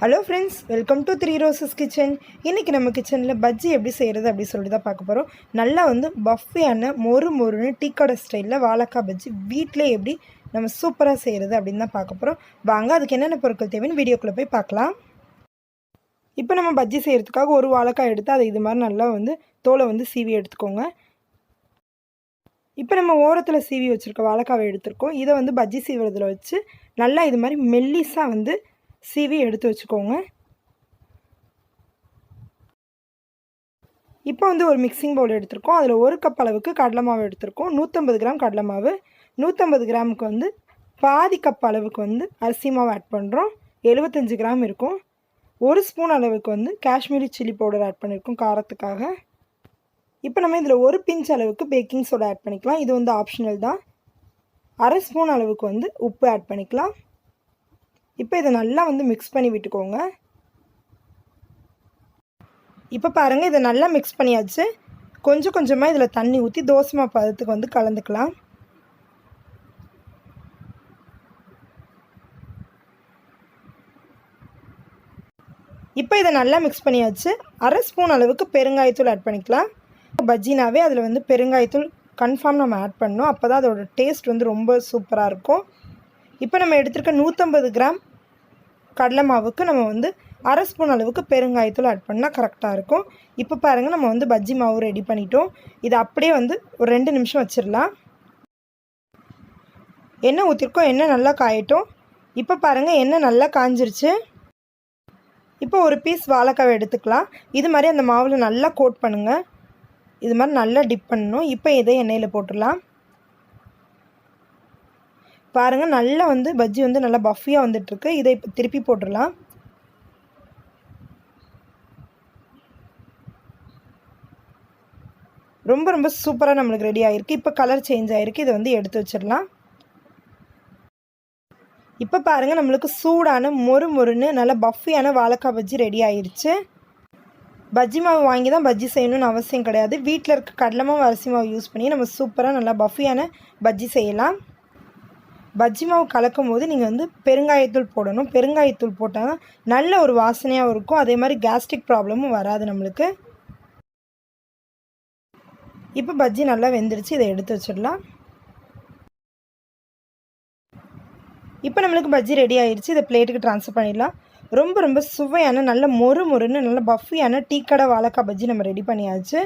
Hello friends welcome to Three Roses kitchen இன்றைக்கி நம்ம கிச்சனில் பஜ்ஜி எப்படி செய்கிறது அப்படி சொல்லிட்டு தான் பார்க்க போகிறோம் நல்லா வந்து பஃபியான மொறு மொறுன்னு டீக்கடை ஸ்டைலில் வாழைக்காய் பஜ்ஜி வீட்டிலே எப்படி நம்ம சூப்பராக செய்கிறது அப்படின்னு தான் பார்க்க போகிறோம் வாங்க அதுக்கு என்னென்ன பொருட்கள் தேவைன்னு வீடியோக்குள்ளே போய் பார்க்கலாம். இப்போ நம்ம பஜ்ஜி செய்கிறதுக்காக ஒரு வாழைக்காய் எடுத்து அதை இது மாதிரி நல்லா வந்து தோலை வந்து சீவி எடுத்துக்கோங்க. இப்போ நம்ம ஓரத்தில் சீவி வச்சுருக்க வாழைக்காவை எடுத்திருக்கோம். இதை வந்து பஜ்ஜி சீவுறதுல வச்சு நல்லா இது மாதிரி மெல்லிஸாக வந்து சீவி எடுத்து வச்சுக்கோங்க. இப்போ வந்து ஒரு மிக்சிங் பவுல் எடுத்திருக்கோம். அதில் ஒரு கப் அளவுக்கு கடலை மாவு எடுத்திருக்கோம். நூற்றம்பது கிராம் கடலை மாவு. நூற்றம்பது கிராமுக்கு வந்து பாதி கப் அளவுக்கு வந்து அரிசி மாவு ஆட் பண்ணுறோம் எழுபத்தஞ்சு கிராம் இருக்கும். ஒரு ஸ்பூன் அளவுக்கு வந்து காஷ்மீரி சில்லி பவுடர் ஆட் பண்ணியிருக்கோம் காரத்துக்காக. இப்போ நம்ம இதில் ஒரு பிஞ்ச் அளவுக்கு பேக்கிங் சோடா ஆட் பண்ணிக்கலாம். இது வந்து ஆப்ஷனல் தான். அரை ஸ்பூன் அளவுக்கு வந்து உப்பு ஆட் பண்ணிக்கலாம். இப்போ இதை நல்லா வந்து மிக்ஸ் பண்ணி விட்டுக்கோங்க. இப்போ பாருங்கள் இதை நல்லா மிக்ஸ் பண்ணியாச்சு. கொஞ்சம் கொஞ்சமாக இதில் தண்ணி ஊற்றி தோசைமா பதத்துக்கு வந்து கலந்துக்கலாம். இப்போ இதை நல்லா மிக்ஸ் பண்ணியாச்சு. அரை ஸ்பூன் அளவுக்கு பெருங்காயத்தூள் ஆட் பண்ணிக்கலாம். பஜ்ஜினாவே அதில் வந்து பெருங்காயத்தூள் கன்ஃபார்ம் நம்ம ஆட் பண்ணோம் அப்போ தான் அதோட டேஸ்ட் வந்து ரொம்ப சூப்பராக இருக்கும். இப்போ நம்ம எடுத்திருக்க நூற்றம்பது கிராம் கடலை மாவுக்கு நம்ம வந்து அரை ஸ்பூன் அளவுக்கு பெருங்காயத்தூள் ஆட் பண்ணால் கரெக்டாக இருக்கும். இப்போ பாருங்கள் நம்ம வந்து பஜ்ஜி மாவு ரெடி பண்ணிட்டோம். இதை அப்படியே வந்து ஒரு ரெண்டு நிமிஷம் வச்சிடலாம் எண்ணெய் ஊற்றிருக்கோம் எண்ணெய் நல்லா காயட்டும். இப்போ பாருங்கள் எண்ணெய் நல்லா காஞ்சிருச்சு. இப்போ ஒரு பீஸ் வாழைக்காவை எடுத்துக்கலாம். இது மாதிரி அந்த மாவில் நல்லா கோட் பண்ணுங்கள் இது மாதிரி நல்லா டிப் பண்ணணும். இப்போ இதை எண்ணெயில் போட்டுடலாம் பாருங்கள் நல்லா வந்து பஜ்ஜி வந்து நல்லா பஃபியாக வந்துட்டுருக்கு. இதை இப்போ திருப்பி போட்டுடலாம். ரொம்ப ரொம்ப சூப்பராக நம்மளுக்கு ரெடி ஆகிருக்கு இப்போ கலர் சேஞ்ச் ஆகிருக்கு இதை வந்து எடுத்து வச்சிடலாம். இப்போ பாருங்கள் நம்மளுக்கு சூடான மொறு மொறுன்னு நல்லா பஃபியான வாழைக்காய் பஜ்ஜி ரெடி ஆயிடுச்சு பஜ்ஜி மாவு வாங்கி தான் பஜ்ஜி செய்யணும்னு அவசியம் கிடையாது. வீட்டில் இருக்க கடலை மாவு அரிசி மாவு யூஸ் பண்ணி நம்ம சூப்பராக நல்லா பஃபியான பஜ்ஜி செய்யலாம். பஜ்ஜி மாவு கலக்கும் போது நீங்கள் வந்து பெருங்காயத்தூள் போடணும். பெருங்காயத்தூள் போட்டால் தான் நல்ல ஒரு வாசனையாகவும் இருக்கும். அதே மாதிரி கேஸ்ட்ரிக் ப்ராப்ளமும் வராது நம்மளுக்கு. இப்போ பஜ்ஜி நல்லா வெந்துருச்சு. இதை எடுத்து வச்சிடலாம். இப்போ நம்மளுக்கு பஜ்ஜி ரெடி ஆயிடுச்சு இதை பிளேட்டுக்கு ட்ரான்ஸ்ஃபர் பண்ணிடலாம். ரொம்ப ரொம்ப சுவையான நல்ல மொறு மொறுன்னு நல்ல பஃபியான டீ கடை வாழைக்காய் பஜ்ஜி நம்ம ரெடி பண்ணியாச்சு.